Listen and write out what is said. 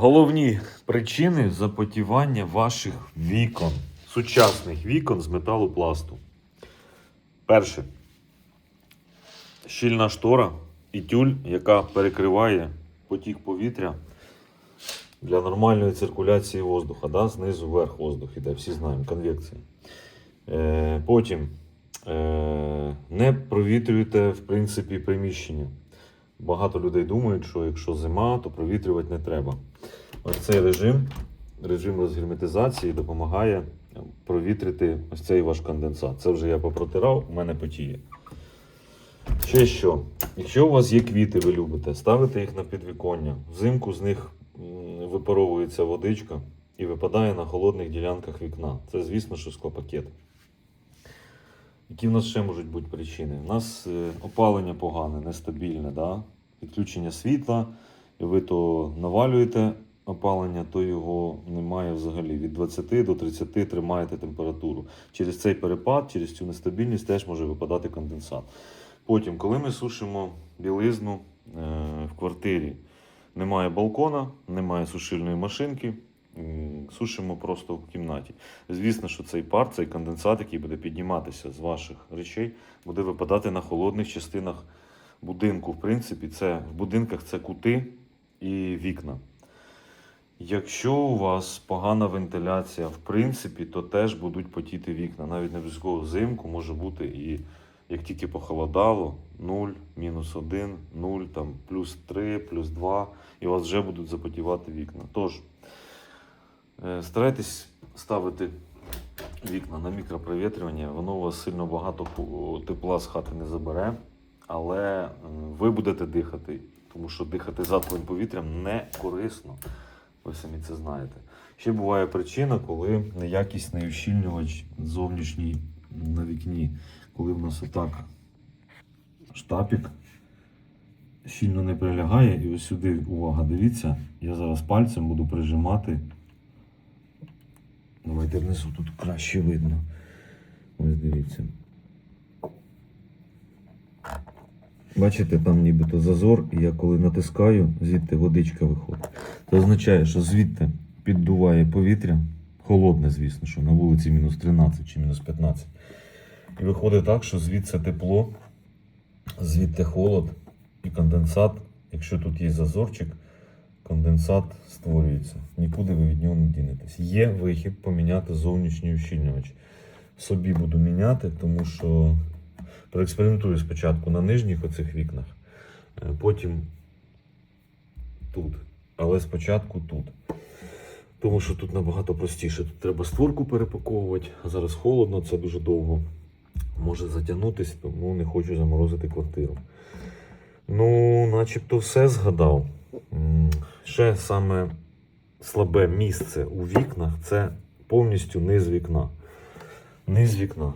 Головні причини запотівання ваших вікон, сучасних вікон з металопласту. Перше. Щільна штора і тюль, яка перекриває потік повітря для нормальної циркуляції воздуха. Да? Знизу вверх воздух іде, всі знаємо, конвекція. Е, потім е, не провітрюйте в принципі приміщення. Багато людей думають, що якщо зима, то провітрювати не треба. Ось цей режим, режим розгерметизації допомагає провітрити ось цей ваш конденсат. Це вже я попротирав, у мене потіє. Ще що? Якщо у вас є квіти, ви любите, ставите їх на підвіконня. Взимку з них випаровується водичка і випадає на холодних ділянках вікна. Це, звісно, що склопакет. Які в нас ще можуть бути причини? У нас е, опалення погане, нестабільне, да? відключення світла, і ви то навалюєте опалення, то його немає взагалі. Від 20 до 30 тримаєте температуру. Через цей перепад, через цю нестабільність теж може випадати конденсат. Потім, коли ми сушимо білизну е, в квартирі, немає балкона, немає сушильної машинки, сушимо просто в кімнаті. Звісно, що цей пар, цей конденсат, який буде підніматися з ваших речей, буде випадати на холодних частинах будинку. В принципі, це в будинках це кути і вікна. Якщо у вас погана вентиляція, в принципі, то теж будуть потіти вікна. Навіть не обов'язково взимку може бути і як тільки похолодало, 0, мінус 1, 0, там, плюс 3, плюс 2, і у вас вже будуть запотівати вікна. Тож, старайтесь ставити вікна на мікропровітрювання, воно у вас сильно багато тепла з хати не забере, але е, ви будете дихати, тому що дихати затхлим повітрям не корисно. Ви самі це знаєте. Ще буває причина, коли неякісний ущільнювач зовнішній на вікні, коли в нас отак штапік щільно не прилягає, і ось сюди, увага, дивіться, я зараз пальцем буду прижимати. Давайте внизу тут краще видно. Ось дивіться. Бачите, там нібито зазор, і я коли натискаю, звідти водичка виходить. Це означає, що звідти піддуває повітря, холодне, звісно, що на вулиці мінус 13 чи мінус 15. І виходить так, що звідси тепло, звідти холод і конденсат. Якщо тут є зазорчик, конденсат створюється. Нікуди ви від нього не дінетесь. Є вихід поміняти зовнішній ущільнювач. Собі буду міняти, тому що проекспериментую спочатку на нижніх оцих вікнах, е, потім тут. Але спочатку тут. Тому що тут набагато простіше. Тут треба створку перепаковувати, а зараз холодно, це дуже довго може затягнутися, тому не хочу заморозити квартиру. Ну, начебто все згадав. Ще саме слабе місце у вікнах це повністю низ вікна. Низ вікна.